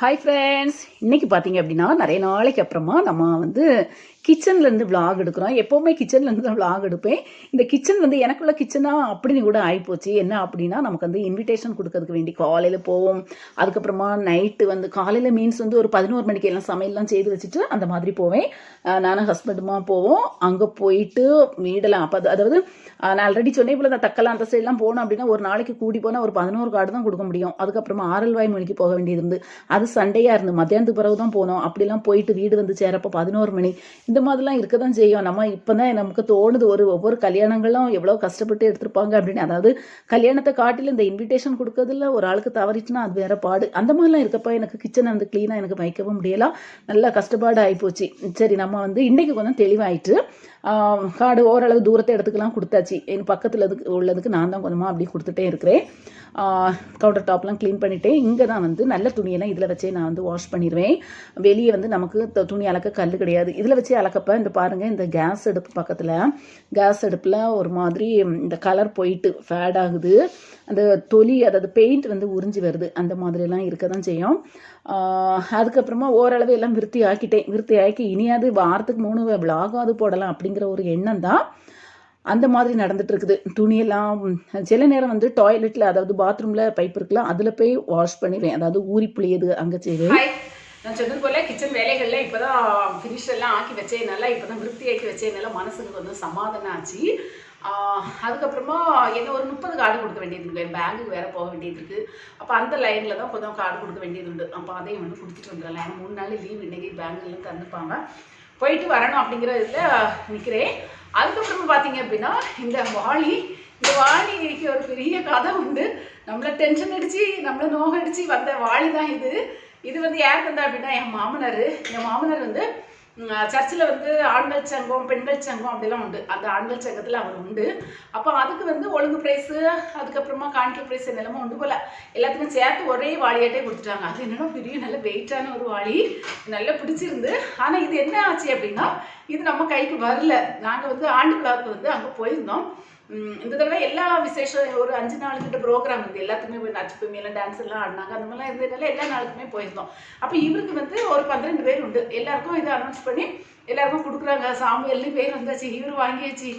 Hi friends இன்றைக்கி பார்த்தீங்க அப்படின்னா நிறைய நாளைக்கு அப்புறமா நம்ம வந்து கிச்சன்லேருந்து vlog எடுக்கிறோம். எப்போவுமே கிச்சன்லேருந்து தான் vlog எடுப்பேன். இந்த கிச்சன் வந்து எனக்குள்ள கிச்சனாக அப்படின்னு கூட ஆகிப்போச்சு என்ன அப்படின்னா நமக்கு வந்து இன்விடேஷன் கொடுக்கறதுக்கு வேண்டி காலையில் போவோம். அதுக்கப்புறமா நைட்டு வந்து காலையில் மீன்ஸ் வந்து ஒரு பதினோரு மணிக்கு எல்லாம் சமையல்லாம் செய்து வச்சுட்டு அந்த மாதிரி போவேன். நானும் ஹஸ்பண்டுமா போவோம். அங்கே போயிட்டு வீடெல்லாம் அப்போ அது- அதாவது நான் ஆல்ரெடி சொன்னே போல் இந்த தக்கலாம் அந்த சைட்லாம் போனோம் அப்படின்னா ஒரு நாளைக்கு கூடி போனால் ஒரு பதினோரு கார்டு தான் கொடுக்க முடியும். அதுக்கப்புறமா ஆரல்வாய் மொழிக்கு போக வேண்டியது இருந்து. அது சண்டையாக இருந்து மத்தியானத்துக்கு பிறகு தான் போனோம். அப்படிலாம் போயிட்டு வீடு வந்து சேரப்போ பதினோரு மணி. இந்த மாதிரிலாம் இருக்க தான் செய்யும். நம்ம இப்போ தான் நமக்கு தோணுது ஒரு ஒவ்வொரு கல்யாணங்களும் எவ்வளோ கஷ்டப்பட்டு எடுத்திருப்பாங்க அப்படின்னு. அதாவது கல்யாணத்தை காட்டிலும் இந்த இன்விடேஷன் கொடுக்கறதுல ஒரு ஆளுக்கு தவறிச்சுன்னா அது வேற பாடு. அந்த மாதிரிலாம் இருக்கப்போ எனக்கு கிச்சனை வந்து க்ளீனாக எனக்கு வைக்கவும் முடியலாம் நல்லா கஷ்டப்பாடு ஆகிப்போச்சு சரி நம்ம வந்து இன்னைக்கு கொஞ்சம் தெளிவாயிட்டு காடு ஓரளவு தூரத்தை இடத்துக்குலாம் கொடுத்தாச்சு. என் பக்கத்தில் இதுக்கு உள்ளதுக்கு நான் தான் கொஞ்சமாக அப்படி கொடுத்துட்டே இருக்கிறேன். கவுண்டர் டாப்லாம் க்ளீன் பண்ணிட்டேன். இங்கே தான் வந்து நல்ல துணியெல்லாம் இதில் வச்சே நான் வந்து வாஷ் பண்ணிடுவேன். வெளியே வந்து நமக்கு த- துணி அலக்க கல் கிடையாது. இதில் வச்சு அளக்கப்ப இந்த பாருங்கள் இந்த கேஸ் அடுப்பு பக்கத்தில் கேஸ் அடுப்பில் ஒரு மாதிரி இந்த கலர் போயிட்டு ஃபேட் ஆகுது. அந்த தொலி அதாவது பெயிண்ட் வந்து உறிஞ்சி வருது. அந்த மாதிரிலாம் இருக்க தான் செய்யும் அதுக்கப்புறமா ஓரளவு எல்லாம் விருத்தி ஆக்கிட்டேன். விருத்தி ஆக்கி இனியாவது வாரத்துக்கு மூணு விலாகாவது போடலாம் அப்படிங்கிற ஒரு எண்ணம் தான் அந்த மாதிரி நடந்துட்டு இருக்குது துணியெல்லாம் சில நேரம் வந்து டாய்லெட்டில் அதாவது பாத்ரூமில் பைப் இருக்குல்ல அதில் போய் வாஷ் பண்ணிடுவேன். அதாவது ஊறி புளியது அங்கே செய்வேன் நான் சொன்னது போல கிச்சன் வேலைகளில் இப்போ தான் ஃபினிஷ் எல்லாம் ஆக்கி வச்சேன். நல்லா இப்பதான் விருத்தி ஆக்கி வச்சேன். நல்லா மனசுக்கு கொஞ்சம் சமாதானம் ஆச்சு. அதுக்கப்புறமா என்ன ஒரு முப்பது கார்டு கொடுக்க வேண்டியது இருக்கு பேங்குக்கு வேற போக வேண்டியது இருக்கு. அப்போ அந்த லைன்ல தான் கொஞ்சம் கார்டு கொடுக்க வேண்டியது உண்டு. அப்போ அதையும் வந்து கொடுத்துட்டு வந்துடலாம் ஏன்னா மூணு நாள் லீவ் இன்னைக்கு பேங்க்லாம் தந்துப்பாங்க. போயிட்டு வரணும் அப்படிங்கிற இதில் நிற்கிறேன் அதுக்கப்புறமா பார்த்தீங்க அப்படின்னா இந்த வாளி இந்த வாளிக்கு ஒரு பெரிய கதை உண்டு. நம்மளை டென்ஷன் அடித்து நம்மளை நோகடிச்சு வந்த வாளி தான் இது. இது வந்து யார் தந்தா அப்படின்னா என் மாமனார். என் மாமனார் வந்து சர்ச்சில் வந்து ஆண்கள் சங்கம் பெண்கள் சங்கம் அப்படிலாம் உண்டு. அந்த ஆண்கள் சங்கத்தில் அவர் உண்டு. அப்போ அதுக்கு வந்து ஒழுங்கு ப்ரைஸு அதுக்கப்புறமா கான்ட்ரி ப்ரைஸ் என்னெல்லாமோ உண்டு போல. எல்லாத்துக்கும் சேர்த்து ஒரே வாளியாட்டே கொடுத்துட்டாங்க. அது என்னன்னா பெரிய நல்ல வெயிட்டான ஒரு வாளி. நல்லா பிடிச்சிருந்து. ஆனால் இது என்ன ஆச்சு அப்படின்னா இது நம்ம கைக்கு வரல. நாங்கள் வந்து ஆண்டு விழாவுக்கு வந்து அங்கே போயிருந்தோம். இந்த தடவை எல்லா விசேஷம் ஒரு அஞ்சு நாள் கிட்ட ப்ரோக்ராம் இருந்து எல்லாத்துக்குமே போய் நச்சு எல்லாம் டான்ஸ் எல்லாம் ஆடினாங்க. அந்த மாதிரிலாம் இருந்ததுனால எல்லா நாளுக்குமே போயிருந்தோம். அப்போ இவருக்கு வந்து ஒரு பன்னிரெண்டு பேர் உண்டு. எல்லாருக்கும் இதை அனௌன்ஸ் பண்ணி எல்லாருக்கும் கொடுக்குறாங்க. சாமி எல்லாம் பேர் வந்தாச்சு. இவர் வாங்கியாச்சு.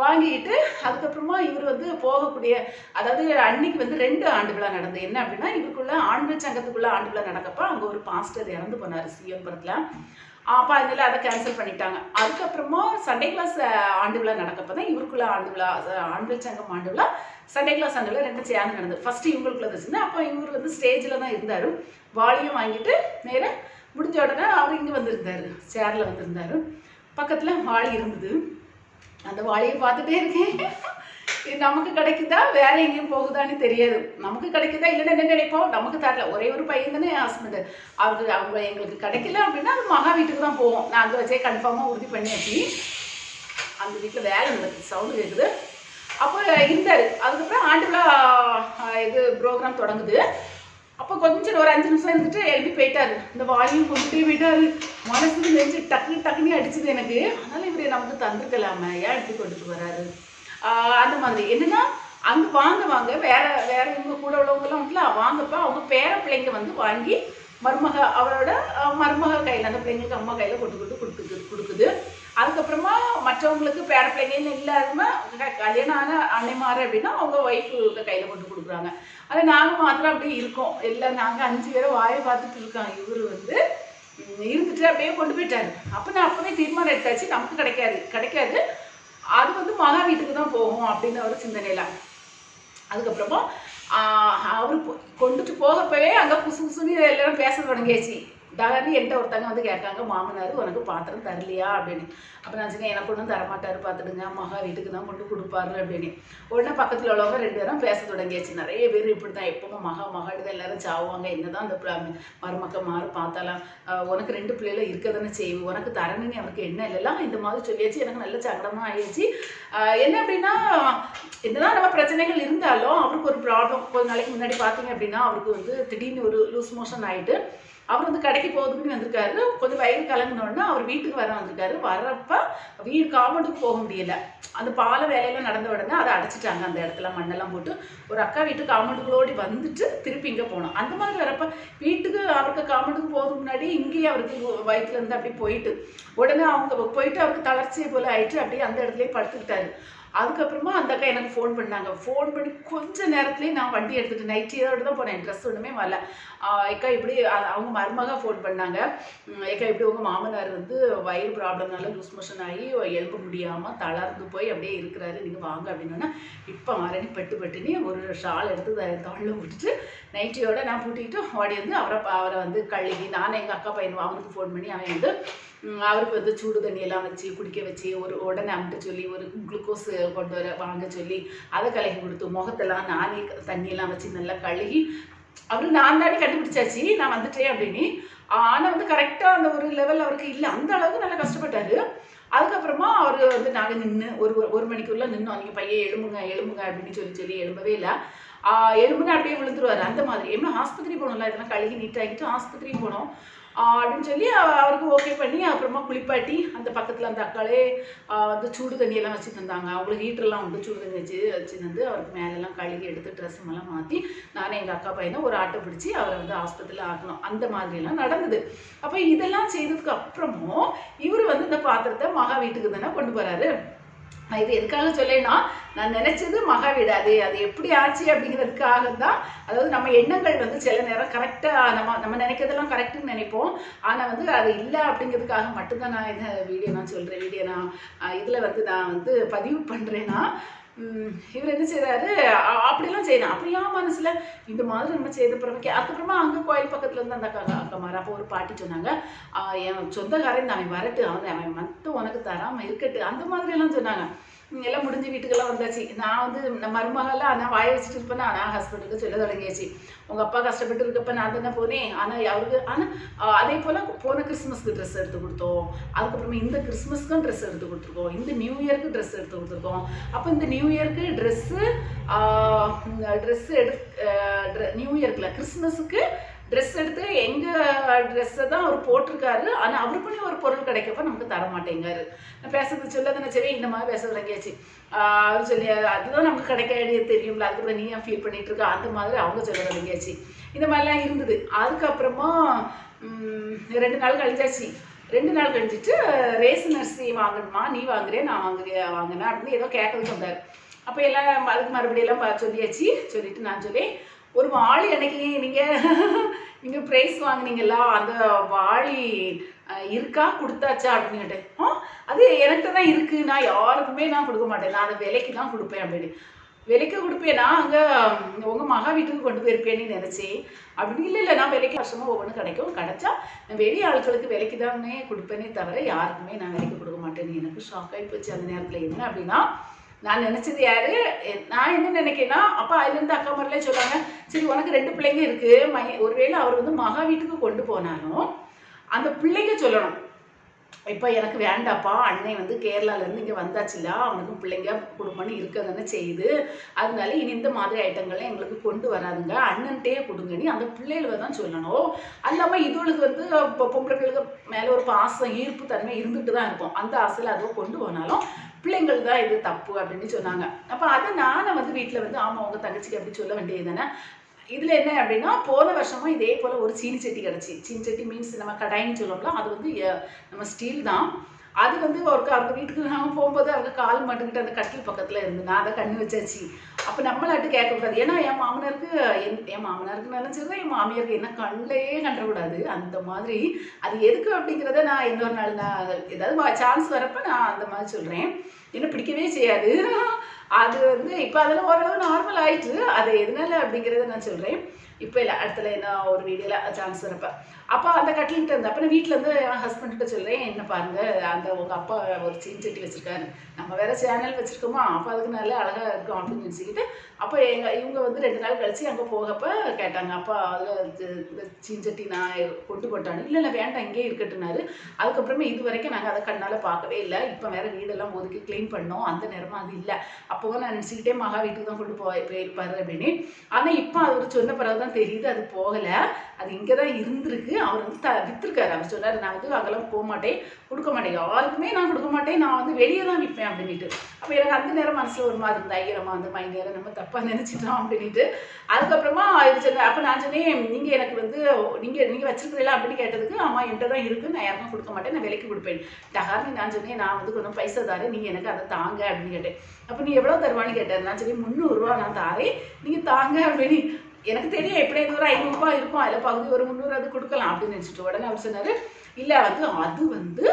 வாங்கிட்டு அதுக்கப்புறமா இவர் வந்து போகக்கூடிய அதாவது அன்னைக்கு வந்து ரெண்டு ஆண்டு விழா நடந்தது. என்ன அப்படின்னா இவருக்குள்ள ஆண்மை சங்கத்துக்குள்ள ஆண்டு விழா நடக்கப்ப அங்கே ஒரு பாஸ்டர் இறந்து போனார். சிஎம்பரத்தில். அப்போ அதனால அதை கேன்சல் பண்ணிட்டாங்க. அதுக்கப்புறமா சண்டே கிளாஸ் ஆண்டு விழா நடக்கப்போ தான் இவருக்குள்ள ஆண்டு விழா ஆண்டு சங்கம் ஆண்டு விழா சண்டே கிளாஸ் ஆண்டு விழா ரெண்டு சேர்ந்து நடந்தது. ஃபஸ்ட்டு இவங்களுக்குள்ள இருந்துச்சுன்னா அப்போ இவர் வந்து ஸ்டேஜில் தான் இருந்தார். வாலியும் வாங்கிட்டு நேராக முடிஞ்ச உடனே அவர் இங்கே வந்திருந்தார். சேரில் வந்திருந்தார். பக்கத்தில் வாளி இருந்தது. அந்த வாளியை பார்த்துட்டே இருக்கேன். இது நமக்கு கிடைக்குதா? வேற எங்கேயும் போகுதான்னு தெரியாது. நமக்கு கிடைக்குதா? இல்லைன்னு என்ன நினைப்போம்? நமக்கு தரல ஒரே ஒரு பையன் தானே ஹஸ்பண்டு அவருக்கு அவங்க எங்களுக்கு கிடைக்கல அப்படின்னா அது மகா வீட்டுக்கு தான் போவோம். நான் அங்கே வச்சே கன்ஃபார்மாக உறுதி பண்ணியாச்சு. அந்த வீட்டில் வேலை நடக்குது. சவுண்டு கேட்குது அப்போ இருந்தார். அதுக்கப்புறம் ஆண்டு விழா இது ப்ரோக்ராம் தொடங்குது. அப்போ கொஞ்சம் ஒரு அஞ்சு நிமிஷம் இருந்துட்டு எழுதி போயிட்டாரு. இந்த வாயும் கொண்டுட்டே போயிட்டாரு மனசுக்கு நெஞ்சு டக்குனு டக்குனு அடிச்சது எனக்கு. அதனால இவர் நமக்கு தந்துருக்கலாமே. ஏன் இப்படி கொண்டுட்டு வராரு? அந்த மாதிரி. என்னன்னா அங்கே வாங்க வாங்க வேற வேற இவங்க கூட உள்ளவங்கலாம் உண்டுல வாங்கப்ப அவங்க பேர பிள்ளைங்க வந்து வாங்கி மருமக அவரோட மருமக கையில் அந்த பிள்ளைங்களுக்கு அம்மா கையில் கொண்டு கொண்டு கொடுக்குது கொடுக்குது. அதுக்கப்புறமா மற்றவங்களுக்கு பேர பிள்ளைங்கன்னு இல்லாம கல்யாணம் ஆன அன்னைமாரு அப்படின்னா அவங்க ஒய்ஃபு கையில் கொண்டு கொடுக்குறாங்க. அது நாங்கள் மாத்திரம் அப்படியே இருக்கோம். இல்லை நாங்கள் அஞ்சு பேரும் வாயை பார்த்துட்டு இருக்கோம். இவர் வந்து இருந்துட்டு அப்படியே கொண்டு போயிட்டாரு. அப்போ நான் அப்போவே தீர்மானம் எடுத்தாச்சு நமக்கு கிடைக்காது. கிடைக்காது. அது வந்து மகா வீட்டுக்கு தான் போகும் அப்படின்னு ஒரு சிந்தனையில். அதுக்கப்புறமா அவர் கொண்டுட்டு போகப்பவே அங்கே குசு குசுன்னு எல்லாரும் பேச தொடங்கியாச்சு. டகர்னு என்கிட்ட ஒருத்தங்க வந்து கேட்காங்க மாமனார் உனக்கு பாத்திரம் தரலையா? அப்படின்னு. அப்போ நான் சொன்னேன் எனக்கு ஒன்றும் தரமாட்டார் பார்த்துடுங்க மகா வீட்டுக்கு தான் கொண்டு கொடுப்பாரு அப்படின்னு. உடனே பக்கத்தில் உள்ளவங்க ரெண்டு பேரும் பேச தொடங்கியாச்சு. நிறைய பேர் இப்படி தான் எப்பவும் மகா மகாடுதான் எல்லாரும் சாவுவாங்க. என்னதான் அந்த மருமக்க மாறு பார்த்தாலாம் உனக்கு ரெண்டு பிள்ளைகளும் இருக்க தானே செய்வு உனக்கு தரணுன்னு அவருக்கு என்ன இல்லைலாம் இந்த மாதிரி சொல்லியாச்சு. எனக்கு நல்ல சங்கடமாக ஆயிடுச்சு. என்ன அப்படின்னா என்னதான் நம்ம பிரச்சனைகள் இருந்தாலும் அவருக்கு ஒரு ப்ராப்ளம் கொஞ்ச நாளைக்கு முன்னாடி பார்த்தீங்க அப்படின்னா அவருக்கு வந்து திடீர்னு ஒரு லூஸ் மோஷன் ஆகிட்டு அவர் வந்து கடைக்கு போகுதுன்னு வந்திருக்காரு. கொஞ்சம் வயிறு கலங்கினோடனே அவர் வீட்டுக்கு வர வந்திருக்காரு. வர்றப்ப வீடு காம்பவுண்டுக்கு போக முடியல. அந்த பாலை வேலையெல்லாம் நடந்த உடனே அதை அடைச்சிட்டாங்க அந்த இடத்துல. மண்ணெல்லாம் போட்டு ஒரு அக்கா வீட்டு காம்பவுண்டுக்குள்ளோடி வந்துட்டு திருப்பி இங்கே போனோம். அந்த மாதிரி வரப்ப வீட்டுக்கு அவருக்கு காம்பவுண்டுக்கு போகிறதுக்கு முன்னாடி இங்கேயே அவருக்கு வயிற்றுல இருந்து அப்படி போயிட்டு உடனே அவங்க போயிட்டு அவருக்கு தளர்ச்சியை போல ஆயிட்டு அப்படியே அந்த இடத்துலயே படுத்துக்கிட்டாரு. அதுக்கப்புறமா அந்த அக்கா எனக்கு ஃபோன் பண்ணாங்க. ஃபோன் பண்ணி கொஞ்ச நேரத்துலேயே நான் வண்டி எடுத்துகிட்டு நைட்டியோடு தான் போனேன். ட்ரெஸ் ஒன்றுமே வரல. அக்கா இப்படி அவங்க மருமக ஃபோன் பண்ணாங்க. அக்கா இப்படி உங்கள் மாமனார் வந்து வயிறு ப்ராப்ளம்னால லூஸ் மோஷன் ஆகி எழுப்ப முடியாமல் தளர்ந்து போய் அப்படியே இருக்கிறாரு. நீங்கள் வாங்க அப்படின்னா இப்போ மரணி பட்டு பட்டுன்னு ஒரு ஷால் எடுத்து த- விட்டுட்டு நைட்டியோட நான் பூட்டிக்கிட்டு ஓடி வந்து அவரை அவரை வந்து கழுகி நானும் எங்கள் அக்கா பையன் அவனுக்கு ஃபோன் பண்ணி அவன் வந்து அவருக்கு வந்து சூடு தண்ணியெல்லாம் வச்சு குடிக்க வச்சு ஒரு உடனே அமிட்டு சொல்லி ஒரு குளுக்கோஸ் கொண்டு வர வாங்க சொல்லி அதை கலகி கொடுத்து முகத்தெல்லாம் நானே க- தண்ணியெல்லாம் வச்சு நல்லா கழுகி அவரு நான் தானே கண்டுபிடிச்சாச்சு நான் வந்துட்டேன் அப்படின்னு. ஆனால் வந்து கரெக்டாக அந்த ஒரு லெவல் அவருக்கு இல்லை. அந்த அளவுக்கு நல்லா கஷ்டப்பட்டாரு. அதுக்கப்புறமா அவர் வந்து நாங்கள் நின்று ஒரு ஒரு- ஒரு மணிக்குள்ளே நின்னோம். நீங்கள் பையன் எழும்புங்க எழும்புங்க அப்படின்னு சொல்லி சொல்லி எழும்பவே இல்லை. எலும்புன்னு அப்படியே விழுந்துருவார். அந்த மாதிரி. என்ன ஆஸ்பத்திரி போனோம்ல? இதெல்லாம் கழுகி நீட்டாகிட்டு ஆஸ்பத்திரி போனோம். அப்படின்னு சொல்லி அவருக்கு ஓகே பண்ணி அப்புறமா குளிப்பாட்டி அந்த பக்கத்தில் அந்த அக்காளே வந்து சூடு தண்ணியெல்லாம் வச்சு தந்தாங்க. அவங்களுக்கு ஹீட்டர்லாம் உண்டு சூடு தண்ணி வச்சு வச்சு தந்து அவருக்கு மேலெல்லாம் கழுகி எடுத்து ட்ரெஸ் எல்லாம் மாற்றி நானும் எங்கள் அக்கா பையனை ஒரு ஆட்டோ பிடிச்சி அவரை வந்து ஆஸ்பத்திரியில் ஆக்கணும். அந்த மாதிரிலாம் நடந்தது. அப்போ இதெல்லாம் செய்ததுக்கு அப்புறமும் இவர் வந்து இந்த பாத்திரத்தை மகா வீட்டுக்கு தானே கொண்டு போகிறாரு இது எதுக்காக சொல்லேன்னா நான் நினைச்சது மகா விடாது அது அது எப்படி ஆச்சு அப்படிங்கிறதுக்காக தான் அதாவது நம்ம எண்ணங்கள் வந்து சில நேரம் கரெக்டாக நம்ம நம்ம நினைக்கிறதெல்லாம் கரெக்டுன்னு நினைப்போம். ஆனால் வந்து அது இல்லை அப்படிங்கிறதுக்காக மட்டும்தான் நான் இந்த வீடியோ நான் சொல்கிறேன் வீடியோ நான் இதில் வந்து நான் வந்து பதிவு பண்ணுறேன்னா இவர் என்ன செய்கிறாரு அப்படிலாம் செய்யணும் அப்படியா மனசுல இந்த மாதிரி நம்ம செய்த பிறகு அதுக்கப்புறமா அங்கே கோயில் பக்கத்துல இருந்து அந்த அக்கா அக்கமாரா அப்போ ஒரு பாட்டி சொன்னாங்க என் சொந்தக்காரன் அவன் வரட்டு அவன் அவன் மட்டும் உனக்கு தராம இருக்கட்டு. அந்த மாதிரி எல்லாம் சொன்னாங்க. எல்லாம் முடிஞ்சு வீட்டுக்கெல்லாம் வந்தாச்சு. நான் வந்து இந்த மருமகெல்லாம் நான் வாய வச்சுட்டு இருப்பேன் நான் ஹஸ்பண்டுக்கு சொல்ல தொடங்கியாச்சு. உங்கள் அப்பா கஷ்டப்பட்டு இருக்கப்ப நான் தானே போனேன். ஆனால் அவருக்கு ஆனால் அதே போல் போன கிறிஸ்மஸ்க்கு ட்ரெஸ் எடுத்து கொடுத்தோம். அதுக்கப்புறமா இந்த கிறிஸ்மஸ்க்கும் ட்ரெஸ் எடுத்து கொடுத்துருக்கோம். இந்த நியூ இயருக்கு ட்ரெஸ் எடுத்து கொடுத்துருக்கோம். அப்போ இந்த நியூ இயருக்கு ட்ரெஸ்ஸு ட்ரெஸ் எடு நியூ இயர்க்கில் கிறிஸ்மஸுக்கு ட்ரெஸ் எடுத்து எங்கள் ட்ரெஸ்ஸை தான் அவர் போட்டிருக்காரு. ஆனால் அவருக்குள்ளேயும் ஒரு பொருள் கிடைக்கப்ப நமக்கு தர மாட்டேங்காரு நான் பேசுறது சொல்ல சரி இந்த மாதிரி பேச தொடங்கியாச்சு அவர் சொல்லி அதுதான் நமக்கு கிடைக்க தெரியும்ல அதுக்கப்புறம் நீ ஏன் ஃபீல் பண்ணிட்டு இருக்க? அந்த மாதிரி அவங்க சொல்ல தொடங்கியாச்சு. இந்த மாதிரிலாம் இருந்தது. அதுக்கப்புறமா ரெண்டு நாள் கழிஞ்சாச்சு. ரெண்டு நாள் கழிஞ்சிட்டு ரேசன் அரிசி வாங்கணுமா? நீ வாங்குறேன் நான் வாங்குறேன் வாங்கினேன் அப்படின்னு ஏதோ கேட்கறது சொன்னார் அப்போ எல்லாம் அதுக்கு மறுபடியெல்லாம் சொல்லியாச்சு. சொல்லிட்டு நான் சொல்லி ஒரு வாளி அன்னைக்கு நீங்கள் நீங்கள் ப்ரைஸ் வாங்கினீங்களா? அந்த வாளி இருக்கா? கொடுத்தாச்சா? அப்படின்னு கேட்டேன். ஆ அது எனக்கு தான் இருக்குது நான் யாருக்குமே நான் கொடுக்க மாட்டேன். நான் அதை விலைக்கு தான் கொடுப்பேன் அப்படின்னு. விலைக்கு கொடுப்பேனா? அங்கே உங்கள் மகா வீட்டுக்கு கொண்டு போயிருப்பேன்னு நினச்சி அப்படி இல்லை இல்லை நான் விலைக்கு வருஷமாக ஒவ்வொன்றும் கிடைக்கும். கிடைச்சா நான் வெளி ஆட்களுக்கு விலைக்கு தானே கொடுப்பேனே தவிர யாருக்குமே நான் விலைக்கு கொடுக்க மாட்டேன்னு எனக்கு ஷாக் ஆகி போச்சு. அந்த நேரத்தில் என்ன அப்படின்னா நான் நினச்சது யாரு? எ- நான் என்ன நினைக்கிறேன்னா அப்பா அதுலேருந்து அக்கா மாதிரிலாம் சொல்லுவாங்க சரி உனக்கு ரெண்டு பிள்ளைங்க இருக்கு. மை ஒருவேளை அவர் வந்து மகா வீட்டுக்கு கொண்டு போனாலும் அந்த பிள்ளைங்க சொல்லணும். இப்போ எனக்கு வேண்டாப்பா அண்ணன் வந்து கேரளாலேருந்து இங்கே வந்தாச்சுல அவனுக்கு பிள்ளைங்க குடும்பம்னு இருக்க செய்யுது. அதனால இனி இந்த மாதிரி ஐட்டங்கள்லாம் எங்களுக்கு கொண்டு வராதுங்க. அண்ணன்ட்டே கொடுங்க. நீ அந்த பிள்ளைகளை தான் சொல்லணும். அல்லாமல் இதுகளுக்கு வந்து இப்போ பொம்பளை மேலே ஒரு பாசம் ஈர்ப்பு தன்மை இருந்துட்டு தான் இருக்கும். அந்த ஆசையில் அதுவும் கொண்டு போனாலும் பிள்ளைங்கள் தான் இது தப்பு அப்படின்னு சொன்னாங்க. அப்போ அதை நானே வந்து வீட்டில் வந்து ஆமாம் உங்கள் தங்கச்சிக்கு அப்படி சொல்ல வேண்டியது தானே இதில் என்ன அப்படின்னா போன வருஷமும் இதே போல் ஒரு சீனி சட்டி கிடச்சி. சீனி சட்டி மீன்ஸ் நம்ம கடாயின்னு சொல்லுவோம்ல அது வந்து நம்ம ஸ்டீல் தான். அது வந்து ஒரு அவங்க வீட்டுக்கு நாங்கள் போகும்போது அவங்க கால் மாட்டுக்கிட்டு அந்த கட்டில் பக்கத்தில் இருந்து நான் அதை கண்ணு வச்சாச்சு. அப்போ நம்மளாட்டு கேட்கக்கூடாது ஏன்னா என் மாமனாருக்கு என் என் மாமனாருக்கு நல்லா சரி என் மாமியாருக்கு என்ன கண்ணிலே கண்டக்கூடாது அந்த மாதிரி அது எதுக்கு அப்படிங்கிறத நான் இன்னொரு நாள் நான் ஏதாவது சான்ஸ் வரப்ப நான் அந்த மாதிரி சொல்கிறேன் என்ன பிடிக்கவே செய்யாது. அது வந்து இப்போ அதெல்லாம் ஓரளவு நார்மல் ஆயிட்டு அது எதனால அப்படிங்கிறத நான் சொல்கிறேன் இப்போ இல்லை அடுத்தல என்ன ஒரு வீடியோவில் சான்ஸ் வரப்போ. அப்போ அந்த கட்லிங்கிட்ட இருந்து அப்போ வீட்டில் இருந்து என் ஹஸ்பண்ட்கிட்ட சொல்கிறேன் என்ன பாருங்க அந்த உங்கள் அப்பா ஒரு சீன் சட்டி வச்சுருக்காரு. நம்ம வேற சேனல் வச்சுருக்கோமா? அப்போ அதுக்கு நல்லா அழகாக இருக்கும் அப்படின்னு நினச்சிக்கிட்டு அப்போ எங்கள் இவங்க வந்து ரெண்டு நாள் கழித்து அங்கே போகப்ப கேட்டாங்க அப்பா அதில் இந்த சீன்சட்டி நான் கொண்டு போட்டானு? இல்லை இல்லை வேண்டாம் இங்கேயே இருக்கட்டுனாரு அதுக்கப்புறமே இது வரைக்கும் நாங்கள் அதை கண்ணால் பார்க்கவே இல்லை. இப்போ வேறு வீடெல்லாம் ஒதுக்கி க்ளீன் பண்ணோம். அந்த நேரமாக அது இல்லை. அப்போ நான் நினச்சிக்கிட்டே மகா வீட்டுக்கு தான் கொண்டு போய் போயிருப்பாரு அப்படின்னு. ஆனால் இப்போ அவர் சொன்ன பிறகு தான் தெரியுது அது போகலை. அது இங்கே தான் இருந்திருக்கு. அவர் வந்து த விற்றுருக்காரு அவர் சொன்னார் நான் வந்து அங்கெல்லாம் போக மாட்டேன். கொடுக்க மாட்டேன். யாருக்குமே நான் கொடுக்க மாட்டேன். நான் வந்து வெளியே தான் விற்பேன் அப்படின்ட்டு அப்போ எனக்கு அந்த நேரம் மனசில் ஒரு மாதிரி இருந்தது. ஐயரமா வந்து மை நேரம் நம்ம தப்பாக நினச்சிட்டோம் அப்படின்ட்டு அதுக்கப்புறமா இது சொன்னேன் அப்போ நான் சொன்னேன் நீங்கள் எனக்கு வந்து நீங்கள் நீங்கள் வச்சிருக்கிறீங்களா? அப்படின்னு கேட்டதுக்கு ஆமாம் என்கிட்ட தான் இருக்குது நான் யாருக்கும் கொடுக்க மாட்டேன். நான் விலைக்கு கொடுப்பேன். டகார்னு நான் சொன்னேன் நான் வந்து கொஞ்சம் பைசா தாரு நீங்கள் எனக்கு அதை தாங்க அப்படின்னு கேட்டேன். அப்போ நீ எவ்வளோ தருவான்னு கேட்டார் நான் சரி முந்நூறுரூவா நான் தாரேன். நீங்கள் தாங்க அப்படின்னு எனக்கு தெரியும். எப்படி இது ஒரு ஐநூறுரூபா இருக்கும். அதில் பகுதி ஒரு முந்நூறு அது கொடுக்கலாம் அப்படின்னு நினச்சிட்டு உடனே அவர் சொன்னார் இல்லை வந்து அது வந்து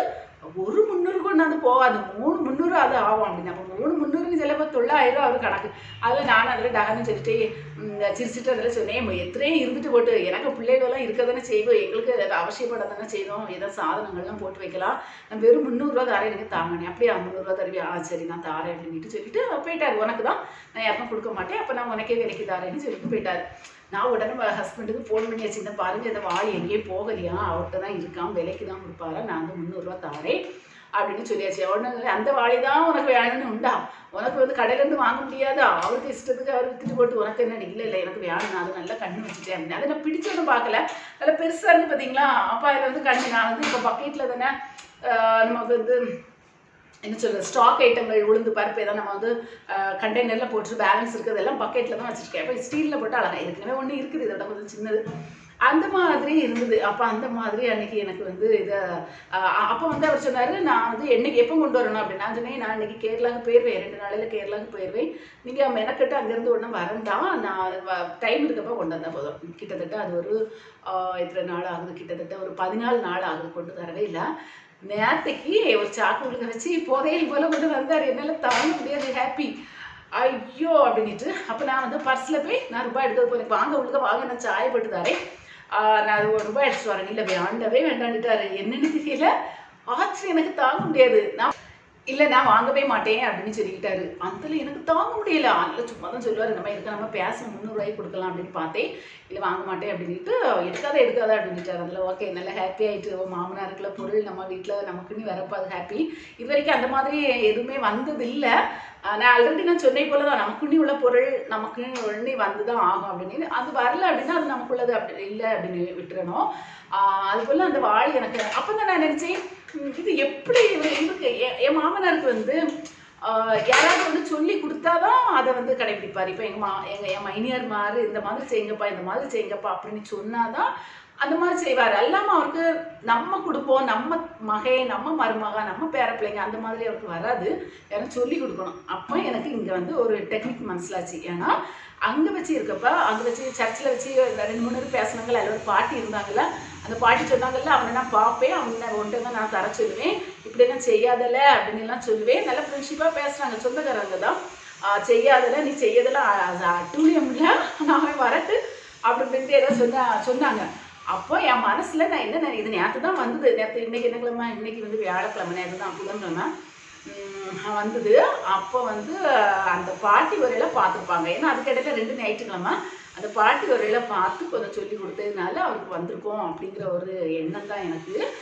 ஒரு முந்நூறு கொண்டாந்து போகாது. மூணு முந்நூறு அது ஆகும் அப்படின்னு. அப்போ மூணு முந்நூறுன்னு சிலப்போ தொள்ளாயிரம் அவர் கணக்கு. அதில் நான் அதில் டகன்னு சொல்லிட்டு இந்த சிரிச்சிட்டு அதில் சொன்னேன். எத்தனையும் இருந்துட்டு போட்டு எனக்கு பிள்ளைகளெல்லாம் இருக்க தானே செய்வோம். எங்களுக்கு அதை அவசியப்பட தானே செய்வோம். ஏதோ சாதனங்கள்லாம் போட்டு வைக்கலாம். நான் வெறும் முந்நூறுரூவா தாரேன். எனக்கு தாங்கண்ணே அப்படியே முந்நூறுரூவா தருவியா ஆ சரி நான் தாரேன் அப்படின்ட்டு சொல்லிட்டு போயிட்டார். உனக்கு தான் நான் யாருக்கும் கொடுக்க மாட்டேன். அப்போ நான் உனக்கே விலைக்கு தாரேன்னு சொல்லிட்டு போயிட்டார். நான் உடனே ஹஸ்பண்டுக்கு ஃபோன் பண்ணி வச்சுருந்தேன் பாருங்க இந்த வாள் எங்கேயும் போகலையா? அவர்கிட்ட தான் இருக்கான் விலைக்கு தான் கொடுப்பாரா? நான் வந்து முந்நூறுரூவா தாரேன் அப்படின்னு சொல்லியாச்சு. உடனே அந்த வாழை தான் உனக்கு வேணும்னு உண்டா? உனக்கு வந்து கடையிலேருந்து வாங்க முடியாதா? அவருக்கு இஷ்டத்துக்கு அவர் வித்துட்டு போட்டு உனக்கு என்ன இல்லை இல்லை? எனக்கு வேணும் நான் அதை நல்லா கண்ணு வச்சுட்டேன் அப்படின்னு. அதை நான் பிடிச்சதும் பார்க்கல. நல்லா பெருசாக இருந்து பார்த்தீங்களா அப்பா இதில் வந்து கண்ணு நான் வந்து இப்போ பக்கெட்டில் தானே நமக்கு வந்து என்ன சொல்கிறது ஸ்டாக் ஐட்டங்கள் உளுந்து பருப்பு எதாவது நம்ம வந்து கண்டெய்னரில் போட்டு பேலன்ஸ் இருக்குது எல்லாம் பக்கெட்டில் தான் வச்சுருக்கேன். அப்போ ஸ்டீலில் போட்டு அழகாக ஏற்கனவே ஒன்று இருக்குது இதோட கொஞ்சம் சின்னது. அந்த மாதிரி இருந்தது. அப்போ அந்த மாதிரி அன்னைக்கு எனக்கு வந்து இதை அப்போ வந்து அவர் சொன்னார் நான் வந்து என்னைக்கு எப்போ கொண்டு வரணும் அப்படின்னு. நான் சொன்னேன் நான் இன்னைக்கு கேரளாவுக்கு போயிடுவேன் ரெண்டு நாளையில் கேரளாவுக்கு போயிடுவேன் நீங்கள் மெனக்கட்டு அங்கேருந்து ஒன்றும் வரண்டாம். நான் டைம் இருக்கப்போ கொண்டு வந்தால் போதும். கிட்டத்தட்ட அது ஒரு இத்தனை எத்தனை நாள் ஆகுது? கிட்டத்தட்ட ஒரு பதினாலு நாள் ஆகுது கொண்டு வரவே இல்லை. நேரத்துக்கு ஒரு சாக்லேட் கிடச்சி வச்சு போல கொண்டு வந்தார். என்னால் தாங்க முடியாது ஹாப்பி ஐயோ அப்படின்ட்டு அப்போ நான் வந்து பர்ஸில் போய் நான் ரூபாய் எடுத்து போய் வாங்க உள்ள வாங்க நான் சாய போட்டு நான் அது ஒரு ரூபாய் எடுத்துட்டு வரேன். இல்லை வேண்டவே வேண்டான்ட்டாரு என்னன்னு தெரியல. ஆச்சரியம் எனக்கு தாங்க முடியாது. நான் இல்லை நான் வாங்கவே மாட்டேன் அப்படின்னு சொல்லிக்கிட்டாரு. அதில் எனக்கு தாங்க முடியல. அதில் சும்மா தான் சொல்லுவார் நம்ம இருக்க? நம்ம பேச முந்நூறுரூவாய்க்கு கொடுக்கலாம் அப்படின்னு பார்த்தேன். இல்லை வாங்க மாட்டேன் அப்படின்ட்டு எடுக்காத எடுக்காத அப்படின்ட்டார் அதில் ஓகே நல்லா ஹாப்பி ஆகிட்டு மாமனாருக்குள்ள பொருள் நம்ம வீட்டில் நமக்குன்னு வரப்போ அது ஹாப்பி இது வரைக்கும் அந்த மாதிரி எதுவுமே வந்ததில்லை. நான் ஆல்ரெடி நான் சொன்னே போல தான் நமக்குன்னி உள்ள பொருள் நமக்குன்னு உடனே வந்து தான் ஆகும் அப்படின்னு. அது வரல அப்படின்னா அது நமக்குள்ளது அப்படி இல்லை அப்படின்னு விட்டுறணும். அது போல் அந்த வாழ் எனக்கு அப்போ தான் நான் நினச்சேன் இது எப்படி இவருக்கு என் என் மாமனாருக்கு வந்து யாராவது வந்து சொல்லி கொடுத்தாதான் அதை வந்து கடைபிடிப்பார் இப்போ எங்கள் மா எங்கள் என் மைனியர் மாதிரி இந்த மாதிரி செய்யுங்கப்பா இந்த மாதிரி செய்யுங்கப்பா அப்படின்னு சொன்னாதான் அந்த மாதிரி செய்வார் அல்லாமல் அவருக்கு நம்ம கொடுப்போம் நம்ம மகை நம்ம மருமக நம்ம பேர பிள்ளைங்க அந்த மாதிரி அவருக்கு வராது யாரும் சொல்லி கொடுக்கணும் அப்போ எனக்கு இங்கே வந்து ஒரு டெக்னிக் மனசிலாச்சு ஏன்னா அங்கே வச்சு இருக்கப்ப அங்கே வச்சு சர்ச்சில் வச்சு இந்த ரெண்டு மூணு பேர் பேசினாங்கல்ல அதில் பாட்டி இருந்தாங்கல்ல அந்த பாட்டி சொன்னாங்கல்ல அவனை நான் பார்ப்பேன் அவனை ஒன்று தான் நான் தர சொல்லுவேன் இப்படியெல்லாம் செய்யாதல அப்படின்னு எல்லாம் சொல்லுவேன் நல்லா ஃப்ரெண்ட்ஷிப்பாக பேசுகிறாங்க சொந்தக்காரங்க தான் செய்யாதல்ல செய்யாதல நீ செய்யதெல்லாம் அட்டூழியம் இல்லை நான் வரட்டு அப்படி இப்படின்ட்டு ஏதோ சொன்ன சொன்னாங்க அப்போ என் மனசில் நான் என்ன நினை- இது நேற்று தான் வந்தது. நேற்று இன்னைக்கு என்ன கிழமை இன்னைக்கு வந்து வியாழக்கிழமை நேற்று தான் புதன்கிழமை. வந்தது. அப்போ வந்து அந்த பாட்டி வரையில பார்த்துருப்பாங்க. ஏன்னா அதுக்கிடையில ரெண்டு ஞாயிற்றுக்கிழமை. அந்த பாட்டி வரையில பார்த்து கொஞ்சம் சொல்லி கொடுத்ததுனால அவருக்கு வந்திருக்கோம் அப்படிங்கிற ஒரு எண்ணம் தான் எனக்கு.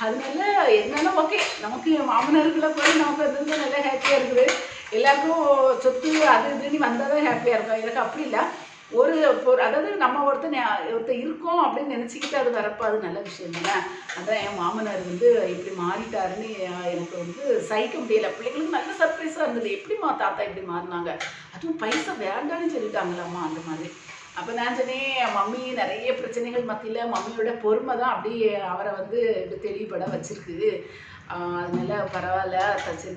அதனால என்னன்னா ஓகே. நமக்கு மாமனர்களை போய் நமக்கு வந்து நல்லா ஹாப்பியாக இருக்குது. எல்லாருக்கும் சொத்து அது இதுன்னு வந்தால் தான் ஹாப்பியாக இருக்கும். எனக்கு அப்படி இல்லை. ஒரு ஒரு அதாவது நம்ம ஒருத்தர் ஒருத்தர் இருக்கோம் அப்படின்னு நினச்சிக்கிட்டு அது வரப்போ அது நல்ல விஷயம் தானே? அதான் என் மாமனார் வந்து இப்படி மாறிட்டாருன்னு எனக்கு வந்து சகிக்க முடியல. பிள்ளைங்களுக்கு நல்ல சர்ப்ரைஸாக இருந்தது. எப்படிம்மா தாத்தா இப்படி மாறினாங்க? அதுவும் பைசா வேண்டான்னு சொல்லிட்டாங்களாம்மா அந்த மாதிரி. அப்போ நான் சொன்னேன் மம்மி நிறைய பிரச்சனைகள் மத்தியில் மம்மியோட பொறுமை தான் அப்படியே அவரை வந்து இப்படி தெளிவுபட வச்சிருக்குது. அதனால பரவாயில்ல த- சரி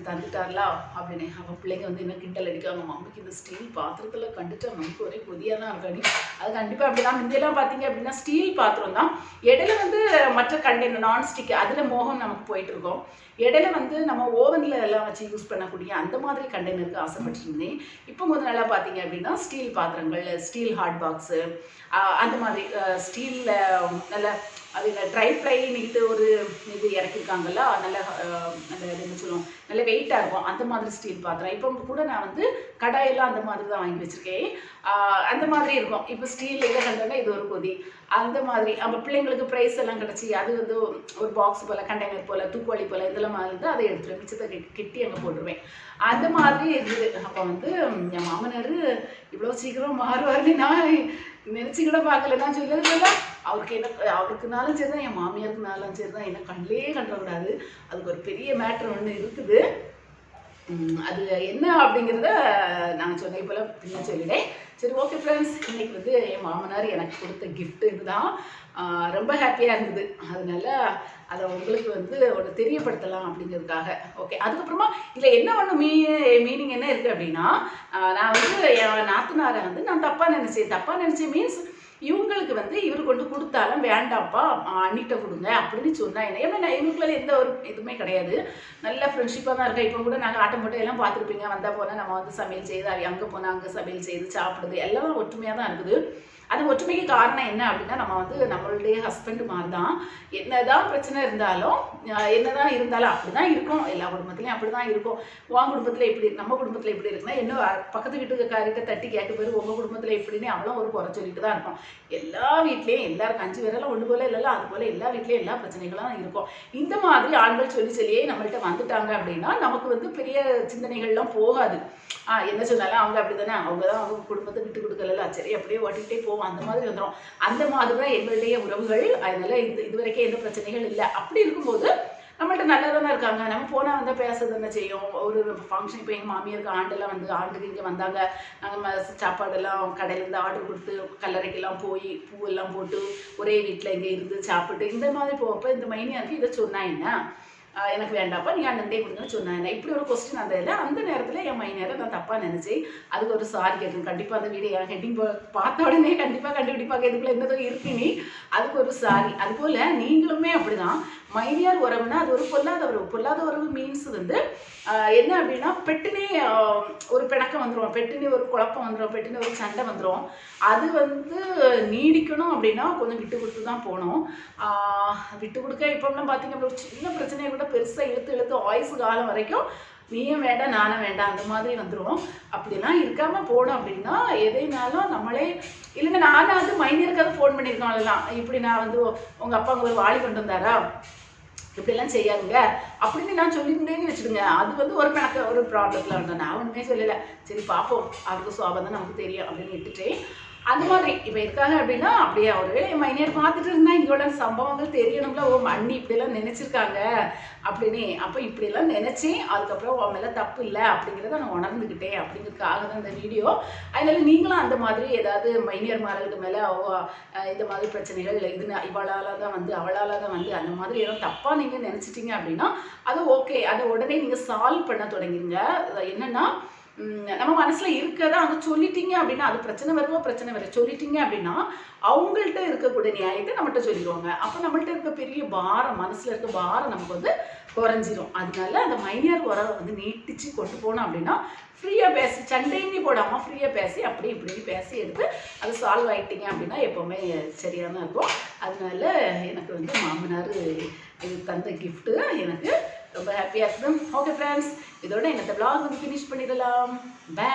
அப்படின்னு. அவன் பிள்ளைங்க வந்து என்ன கிண்டல் அடிக்காங்க மம்மிக்கு இந்த ஸ்டீல் பாத்திரத்தில் கண்டுட்டா மம்மிக்கு ஒரே கொதியாக தான் இருக்காடி அது கண்டிப்பாக அப்படிதான். முந்தையெல்லாம் பார்த்தீங்க அப்படின்னா ஸ்டீல் பாத்திரம் தான். இடையில வந்து மற்ற கண்டெய்னர் நான்ஸ்டிக் அதில் மோகம் நமக்கு போயிட்டு இருக்கோம். இடையில வந்து நம்ம ஓவனில் எல்லாம் வச்சு யூஸ் பண்ணக்கூடிய அந்த மாதிரி கண்டெய்னருக்கு ஆசைப்பட்டிருந்தேன் இப்போ கொஞ்சம் நல்லா பார்த்தீங்க அப்படின்னா ஸ்டீல் பாத்திரங்கள் ஸ்டீல் ஹாட் பாக்ஸு அந்த மாதிரி ஸ்டீலில் நல்ல அதில் ட்ரை ஃப்ரை ஃப்ரைன்னுக்கிட்டு ஒரு இது இறக்கிருக்காங்கல்ல நல்ல அந்த இது என்ன சொல்லுவோம் நல்ல வெயிட்டாக இருக்கும். அந்த மாதிரி ஸ்டீல் பாத்திரம். இப்போ கூட நான் வந்து கடாயெல்லாம் அந்த மாதிரி தான் வாங்கி வச்சுருக்கேன். அந்த மாதிரி இருக்கும். இப்போ ஸ்டீல் இதை கண்டனா இது ஒரு கொதி. அந்த மாதிரி. நம்ம பிள்ளைங்களுக்கு ப்ரைஸ் எல்லாம் கிடச்சி அது வந்து ஒரு பாக்ஸ் போல் கண்டெய்னர் போல் தூக்குவாளி போல் இதெல்லாம் மாதிரி இருந்து அதை எடுத்துருவேன். மிச்சத்தை கெட்டி கெட்டி அங்கே போட்டுருவேன். அந்த மாதிரி இருந்தது. அப்போ வந்து என் மாமனார் இவ்வளோ சீக்கிரம் மாறுவார்னு நான் நினச்சி கூட பார்க்கல. நான் சொல்லல அவருக்கு என்ன அவருக்குனாலும் சரி தான் என் மாமியாருக்குனாலும் சரி தான் என்ன கண்ணிலே கண்டக்கூடாது அதுக்கு ஒரு பெரிய மேட்ரு ஒன்று இருக்குது. அது என்ன அப்படிங்கிறத நான் சொன்னே போல் பின்ன சொல்லிட்டேன் சரி ஓகே ஃப்ரெண்ட்ஸ் இன்னைக்கு வந்து என் மாமனார் எனக்கு கொடுத்த கிஃப்ட் இதுதான். ரொம்ப ஹாப்பியாக இருந்தது. அதனால அதை உங்களுக்கு வந்து ஒரு தெரியப்படுத்தலாம் அப்படிங்கிறதுக்காக. ஓகே அதுக்கப்புறமா இதில் என்ன ஒன்று மீ மீனிங் என்ன இருக்குது அப்படின்னா நான் வந்து என் நாத்தனாரை வந்து நான் தப்பாக நினச்சேன். தப்பாக நினச்சேன் மீன்ஸ் இவங்களுக்கு வந்து இவர் கொண்டு கொடுத்தாலும் வேண்டாம்ப்பா அன்னிட்ட அண்ணிட்ட கொடுங்க அப்படின்னு சொன்னா என்ன? ஏன்னா நான் இவங்களுக்குள்ள எந்த ஒரு இதுவுமே கிடையாது. நல்ல ஃப்ரெண்ட்ஷிப்பாக தான் இருக்கா இப்போ கூட நாங்கள் ஆட்டம் போட்டு எல்லாம் பார்த்துருப்பீங்க. வந்தால் போனால் நம்ம வந்து சமையல் செய்து அவ அங்கே போனால் அங்கே சமையல் செய்து சாப்பிடுது. எல்லாம் ஒற்றுமையாக தான் இருக்குது. அது ஒற்றுமைக்கு காரணம் என்ன அப்படின்னா நம்ம வந்து நம்மளுடைய ஹஸ்பண்ட் மாதிரி தான் என்னதான் பிரச்சனை இருந்தாலும் என்னதான் இருந்தாலும் அப்படி தான் இருக்கும் எல்லா குடும்பத்துலையும் அப்படி தான் இருக்கும். உன் குடும்பத்தில் எப்படி நம்ம குடும்பத்தில் எப்படி இருக்குன்னா இன்னும் பக்கத்து வீட்டுக்காரிட்ட தட்டி கேட்டு போய் உங்கள் குடும்பத்தில் எப்படின்னு அவளும் ஒரு குறை சொல்லிட்டு தான் இருக்கும் எல்லா வீட்லேயும் எல்லாருக்கும் அஞ்சு பேரெல்லாம் ஒன்று போல இல்லைல்ல அது போல எல்லா வீட்லேயும் எல்லா பிரச்சனைகளும் இருக்கும். இந்த மாதிரி ஆண்கள் சொல்லி சொல்லியே நம்மள்கிட்ட வந்துட்டாங்க அப்படின்னா நமக்கு வந்து பெரிய சிந்தனைகள்லாம் போகாது. என்ன சொன்னாலும் அவங்க அப்படி தானே அவங்க தான் அவங்க குடும்பத்தை விட்டு கொடுக்கல சரி அப்படியே ஓட்டிகிட்டே போவோம். அந்த மாதிரி வந்துடும் அந்த மாதிரி தான் எங்களுடைய உறவுகள். அதனால இது இது வரைக்கும் எந்த பிரச்சனைகள் இல்லை. அப்படி இருக்கும்போது நம்மள்ட்ட நல்லா தானே இருக்காங்க. நம்ம போனால் வந்தால் பேச தானே செய்யும்? ஒரு ஃபங்க்ஷன் இப்போ எங்கள் மாமியாருக்கு ஆண்டெல்லாம் வந்து ஆண்டுக்கு இங்கே வந்தாங்க. நாங்கள் சாப்பாடெல்லாம் கடையிலேருந்து ஆர்டர் கொடுத்து கல்லறைக்கெல்லாம் போய் பூவெல்லாம் போட்டு ஒரே வீட்டில் இங்கே இருந்து சாப்பிட்டு இந்த மாதிரி போகிறப்ப இந்த மைனியாருக்கு இதை சொன்னா என்ன? எனக்கு வேண்டாப்பா நீ அண்ணந்தே கொடுங்கன்னு சொன்னாங்க இப்படி ஒரு கொஸ்டின் அந்த இல்லை அந்த நேரத்தில் என் மைனரை நான் தப்பாக நினச்சி அதுக்கு ஒரு சாரி கேட்கணும் கண்டிப்பாக அந்த வீடியோ என் ஹெட்டிங் பார்த்த உடனே கண்டிப்பாக கண்டுபிடிப்பாங்க இதுக்குள்ள என்னதோ இருக்கு நீ. அதுக்கு ஒரு சாரி அதுபோல் நீங்களுமே அப்படிதான். மைனியார் உறவுனா அது ஒரு பொல்லாத உறவு. பொல்லாத உறவு மீன்ஸ் வந்து என்ன அப்படின்னா பெட்டுனே ஒரு பிணக்கம் வந்துடும் பெட்டுனே ஒரு குழப்பம் வந்துடும் பெட்டுனே ஒரு சண்டை வந்துடும் அது வந்து நீடிக்கணும் அப்படின்னா கொஞ்சம் விட்டு கொடுத்து தான் போகணும். விட்டு கொடுக்க இப்போலாம் பார்த்தீங்க அப்படின்னா ஒரு சின்ன பிரச்சனையை கூட பெருசாக இழுத்து இழுத்து ஆயுசு காலம் வரைக்கும் நீயும் வேண்டாம் நானும் வேண்டாம் அந்த மாதிரி வந்துடும் அப்படிலாம் இருக்காமல் போனோம் அப்படின்னா எதைனாலும் நம்மளே இல்லைங்க நானும் வந்து மைனியருக்காவது ஃபோன் பண்ணியிருக்கோம்லாம் இப்படி நான் வந்து உங்கள் அப்பா அங்கே ஒரு கொண்டு வந்தாரா? இப்படிலாம் செய்யாதுங்க. அப்படின்னு நான் சொல்லியிருந்தேன்னு வச்சுடுங்க அது வந்து ஒரு எனக்கு ஒரு ப்ராப்ளத்தில் வந்தேன் நான் ஒன்றுமே சொல்லலை. சரி பார்ப்போம் அவருக்கு சுவாபம் தான் நமக்கு தெரியும் அப்படின்னு விட்டுட்டேன். அந்த மாதிரி. இப்போ இருக்காங்க அப்படின்னா அப்படியே ஒருவேளை என் மைனியர் பார்த்துட்டு இருந்தா இங்கோட சம்பவங்கள் தெரியணும்ல. ஓ மண்ணி இப்படிலாம் நினச்சிருக்காங்க அப்படின்னு. அப்போ இப்படிலாம் நினச்சேன். அதுக்கப்புறம் உன் மேலே தப்பு இல்லை அப்படிங்கிறத நான் உணர்ந்துக்கிட்டேன் அப்படிங்கிறதுக்காக தான் இந்த வீடியோ. அதனால நீங்களும் அந்த மாதிரி ஏதாவது மைனியர் மாறலுக்கு மேலே இந்த மாதிரி பிரச்சனைகள் இல்லை இது இவளால் தான் வந்து அவளால் தான் வந்து அந்த மாதிரி ஏதோ தப்பாக நீங்கள் நினச்சிட்டீங்க அப்படின்னா அது ஓகே அதை உடனே நீங்கள் சால்வ் பண்ண தொடங்கிருங்க. என்னென்னா நம்ம மனசில் இருக்கிறத அங்கே சொல்லிட்டீங்க அப்படின்னா அது பிரச்சனை வருமோ பிரச்சனை வரும் சொல்லிட்டீங்க அப்படின்னா அவங்கள்ட்ட இருக்கக்கூடிய நியாயத்தை நம்மகிட்ட சொல்லிடுவாங்க அப்போ நம்மள்ட்ட இருக்க பெரிய பாரம் மனசில் இருக்க பாரம் நமக்கு வந்து குறைஞ்சிரும். அதனால அந்த மைனியர் உரம் வந்து நீட்டிச்சு கொண்டு போனோம் அப்படின்னா ஃப்ரீயாக பேசி சண்டைன்னு போடாமல் ஃப்ரீயாக பேசி அப்படி இப்படி பேசி எடுத்து அது சால்வ் ஆகிட்டீங்க அப்படின்னா எப்போவுமே சரியாக தான் இருக்கும். அதனால எனக்கு வந்து மாமனார் இது தந்த கிஃப்ட்டு எனக்கு ரொம்ப ஹாப்பியாக இருக்குது ஓகே ஃப்ரெண்ட்ஸ் இதோட என்னத்தை பிளாக் வந்து ஃபினிஷ் பண்ணிடலாம். பை